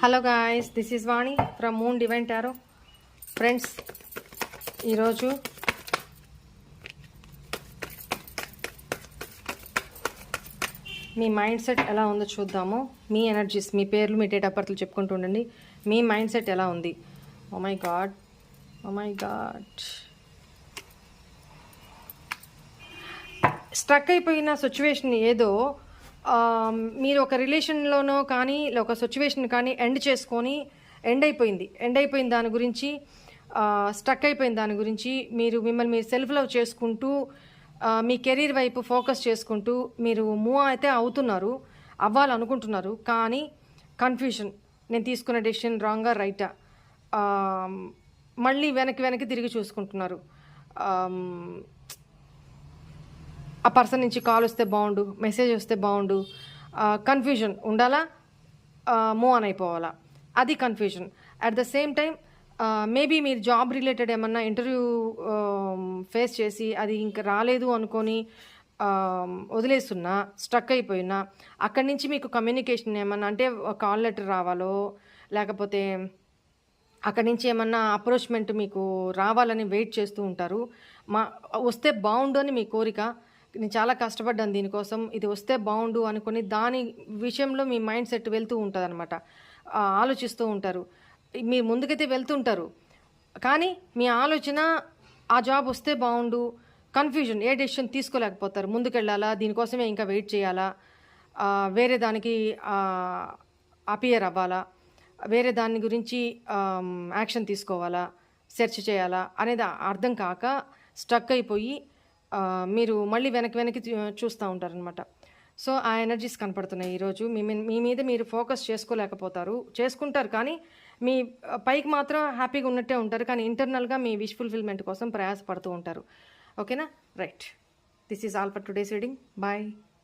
Hello guys this is Vani from Moon Divine Tarot friends ఈరోజు మీ mind set ఎలా ఉందో చూద్దాము. మీ ఎనర్జీస్ మీ పేర్లు మీ డేట్ ఆఫ్ బర్త్లు చెప్పుకుంటూ ఉండండి. మీ మైండ్ సెట్ ఎలా ఉంది? ఓ my god oh my god struck అయిపోయిన సిచ్యువేషన్ ఏదో మీరు ఒక రిలేషన్లోనో కానీ లేదా ఒక సిచ్యువేషన్ కానీ ఎండ్ చేసుకొని ఎండ్ అయిపోయింది. ఎండ్ అయిపోయిన దాని గురించి స్ట్రక్ అయిపోయిన దాని గురించి మీరు మిమ్మల్ని మీరు సెల్ఫ్ లవ్ చేసుకుంటూ మీ కెరీర్ వైపు ఫోకస్ చేసుకుంటూ మీరు మూవ్ అయితే అవుతున్నారు అవ్వాలనుకుంటున్నారు. కానీ కన్ఫ్యూషన్. నేను తీసుకున్న డెసిషన్ రాంగా రైటా. మళ్ళీ వెనక్కి వెనక్కి తిరిగి చూసుకుంటున్నారు. ఆ పర్సన్ నుంచి కాల్ వస్తే బాగుండు మెసేజ్ వస్తే బాగుండు కన్ఫ్యూజన్ ఉండాలా? మూవ్ ఆన్ అయిపోవాలా? అది confusion at the same time maybe మీరు జాబ్ రిలేటెడ్ ఏమన్నా ఇంటర్వ్యూ ఫేస్ చేసి అది ఇంకా రాలేదు అనుకొని వదిలేస్తున్నా స్ట్రక్ అయిపోయినా అక్కడి నుంచి మీకు కమ్యూనికేషన్ ఏమన్నా అంటే కాల్ లెటర్ రావాలో లేకపోతే అక్కడి నుంచి ఏమన్నా అప్రోచ్మెంట్ మీకు రావాలని వెయిట్ చేస్తూ ఉంటారు మా వస్తే బాగుండు అని మీ కోరిక నేను చాలా కష్టపడ్డాను దీనికోసం ఇది వస్తే బాగుండు అనుకుని దాని విషయంలో మీ మైండ్ సెట్ వెళ్తూ ఉంటుంది అనమాట ఆలోచిస్తూ ఉంటారు. మీరు ముందుకైతే వెళ్తుంటారు. కానీ మీ ఆలోచన ఆ జాబ్ వస్తే బాగుండు కన్ఫ్యూజన్ ఏ డెసిషన్ తీసుకోలేకపోతారు. ముందుకెళ్ళాలా దీనికోసమే ఇంకా వెయిట్ చేయాలా వేరే దానికి అపియర్ అవ్వాలా వేరే దాని గురించి యాక్షన్ తీసుకోవాలా సెర్చ్ చేయాలా అనేది అర్థం కాక స్ట్రక్ అయిపోయి మీరు మళ్ళీ వెనక్కి వెనక్కి చూ- చూస్తూ ఉంటారనమాట సో ఆ ఎనర్జీస్ కనపడుతున్నాయి ఈరోజు. మీ మీ- మీద మీరు ఫోకస్ చేసుకోలేకపోతారు. చేసుకుంటారు కానీ మీ పైకి మాత్రం హ్యాపీగా ఉన్నట్టే ఉంటారు. కానీ ఇంటర్నల్గా మీ విష్ ఫుల్ఫిల్మెంట్ కోసం ప్రయాసపడుతూ ఉంటారు. ఓకేనా? Right. This is all for today's reading. Bye.